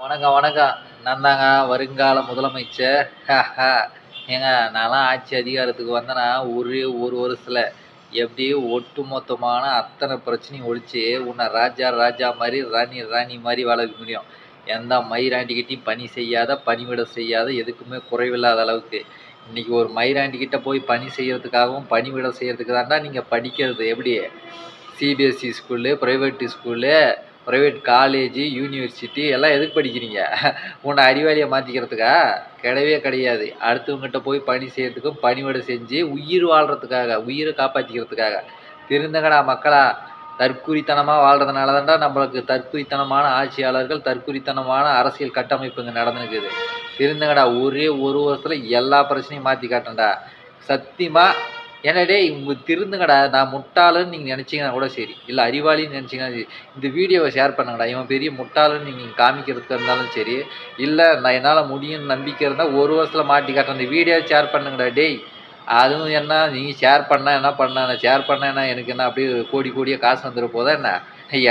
வணக்கம் வணக்கம். நான் தாங்க வருங்கால முதலமைச்சர். ஏங்க நான்லாம் ஆட்சி அதிகாரத்துக்கு வந்தேன்னா ஒரே ஒரு வருஷத்தில் எப்படி ஒட்டுமொத்தமான அத்தனை பிரச்சனையும் ஒழிச்சு உன்னை ராஜா ராஜா மாதிரி ராணி ராணி மாதிரி வளர்க்க முடியும். எந்த மயிராண்டிக்கிட்டையும் பணி செய்யாத பணிவிட செய்யாத எதுக்குமே குறைவில்லாத அளவுக்கு. இன்றைக்கி ஒரு மயிராண்டிக்கிட்ட போய் பணி செய்கிறதுக்காகவும் பணிவிட செய்கிறதுக்கு தான்டா நீங்கள் படிக்கிறது. எப்படி? CBSE school private school private college university எல்லாம் எதுக்கு படிக்கிறீங்க? உன்னை அறிவாளியை மாற்றிக்கிறதுக்கா கிடையவே கிடையாது. அடுத்தவங்ககிட்ட போய் பணி செய்கிறதுக்கும் பணிவிட செஞ்சு உயிர் வாழ்கிறதுக்காக உயிரை காப்பாற்றிக்கிறதுக்காக திருந்தங்கடா மக்களா தற்குறித்தனமாக வாழ்கிறதுனால தான்டா நம்மளுக்கு தற்குறித்தனமான ஆட்சியாளர்கள் தற்குறித்தனமான அரசியல் கட்டமைப்பு இங்கே நடந்துருக்குது திருந்தங்கடா ஒரே ஒரு வருஷத்தில் எல்லா பிரச்சனையும் மாற்றி காட்டேன்டா சத்தியமாக ஏன்னா டேய் திருந்துங்கடா நான் முட்டாளுன்னு நீங்கள் நினச்சிங்கன்னா கூட சரி. இல்லை அறிவாளின்னு நினச்சிங்கன்னா சரி. இந்த வீடியோவை ஷேர் பண்ணுங்கடா. இவன் பெரிய முட்டாளுன்னு நீங்கள் காமிக்கிறதுக்கு இருந்தாலும் சரி. இல்லை நான் என்னால் முடியும்னு நம்பிக்கை இருந்தால் ஒரு வருஷத்தில் மாட்டி காட்டுறேன். இந்த வீடியோ ஷேர் பண்ணுங்கடா டேய். அதுவும் என்ன நீங்கள் ஷேர் பண்ணால் என்ன பண்ண நான் ஷேர் பண்ணேன்னா எனக்கு என்ன அப்படியே கோடி கோடியாக காசு வந்துட போதா என்ன?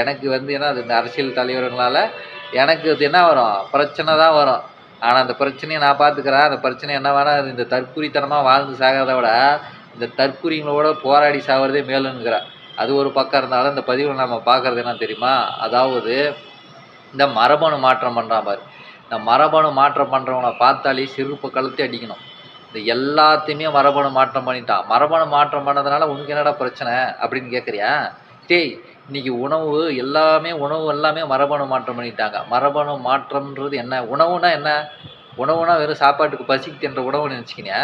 எனக்கு வந்து என்ன அது இந்த அரசியல் தலைவர்களால் எனக்கு அது என்ன வரும்? பிரச்சனை தான் வரும். ஆனால் அந்த பிரச்சனையை நான் பார்த்துக்கிறேன். அந்த பிரச்சனை என்ன வேணால் இந்த தற்குறித்தனமாக வாழ்ந்து சாகிறத விட இந்த தற்குறிங்களோட போராடி சாகிறதே மேலுங்கிறா அது ஒரு பக்கம் இருந்தாலும் இந்த பதிவில் நம்ம பார்க்குறது என்ன தெரியுமா? அதாவது இந்த மரபணு மாற்றம் பண்ணுற மாதிரி இந்த மரபணு மாற்றம் பண்ணுறவங்கள பார்த்தாலே சிறுப்பு கழுத்தி அடிக்கணும். இந்த எல்லாத்தையுமே மரபணு மாற்றம் பண்ணிட்டான். மரபணு மாற்றம் பண்ணதுனால உனக்கு என்னடா பிரச்சனை அப்படின்னு கேட்குறியா டேய் இன்றைக்கி உணவு எல்லாமே உணவு எல்லாமே மரபணு மாற்றம் பண்ணிட்டாங்க. மரபணு மாற்றம்ன்றது என்ன? உணவுனா என்ன? உணவுனா வெறும் சாப்பாட்டுக்கு பசிக்கு தின்ற உணவுன்னு நினச்சிக்கினியா?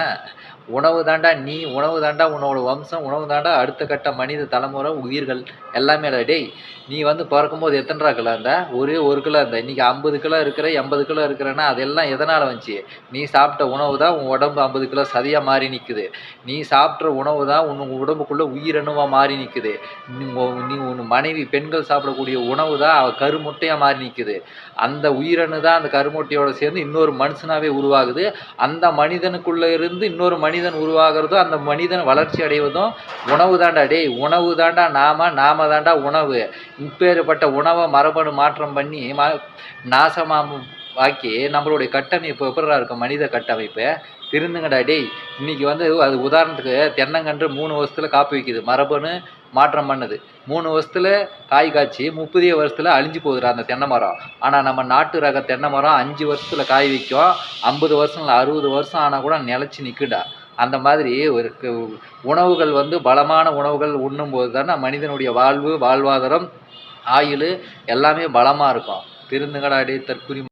உணவு தாண்டா நீ உணவு தாண்டா உன்னோட வம்சம் உணவு தாண்டா அடுத்த கட்ட மனித தலைமுறை உயிர்கள் எல்லாமே இல்ல. டேய் நீ வந்து பிறக்கும்போது எத்தனை கிலோ இருந்த? ஒரே ஒரு கிலோ இருந்த. இன்னைக்கு ஐம்பது கிலோ இருக்கிற எண்பது கிலோ இருக்கிறன்னா அதெல்லாம் எதனால் வந்துச்சு? நீ சாப்பிட்ட உணவு தான் உன் உடம்பு ஐம்பது கிலோ சதியாக மாறி நிற்குது நீ சாப்பிட்ற உணவு தான் உன் உடம்புக்குள்ளே உயிரணுவாக மாறி நிற்குது நீ உன் மனைவி பெண்கள் சாப்பிடக்கூடிய உணவு தான் கருமுட்டையாக மாறி நிற்குது அந்த உயிரணு தான் அந்த கருமுட்டையோடு சேர்ந்து இன்னொரு மனுஷன் மனுஷனாவே உருவாகுது. அந்த மனிதனுக்குள்ளே இருந்து இன்னொரு மனிதன் உருவாகிறதும் அந்த மனிதன் வளர்ச்சி அடைவதும் உணவு தாண்டா. டேய் உணவு தாண்டா நாம நாம தாண்டா உணவு. இப்பேற்பட்ட உணவை மரபணு மாற்றம் பண்ணி மா நாசமாக ஆக்கி நம்மளுடைய கட்டமைப்பு எப்படிடா இருக்கும்? மனித கட்டமைப்பு. திருந்துங்கடா டேய் இன்னைக்கு வந்து அது உதாரணத்துக்கு தென்னங்கன்று மூணு வருஷத்தில் காப்பு வைக்குது. மரபணு மாற்றம் பண்ணுது. மூணு வருஷத்தில் காய் காய்ச்சி முப்பதே வருஷத்துல அழிஞ்சு போகுதுடா அந்த தென்னை மரம். ஆனால் நம்ம நாட்டு ரக தென்னை மரம் அஞ்சு வருஷத்தில் காய் வைக்கும் ஐம்பது வருஷம் இல்லை அறுபது வருஷம் ஆனால் கூட நிலச்சி நிற்குடா அந்த மாதிரி ஒரு உணவுகள் வந்து பலமான உணவுகள் உண்ணும்போது தானே மனிதனுடைய வாழ்வு வாழ்வாதாரம் ஆயுள் எல்லாமே பலமாக இருக்கும். திருந்துங்கடா டே தற்குறி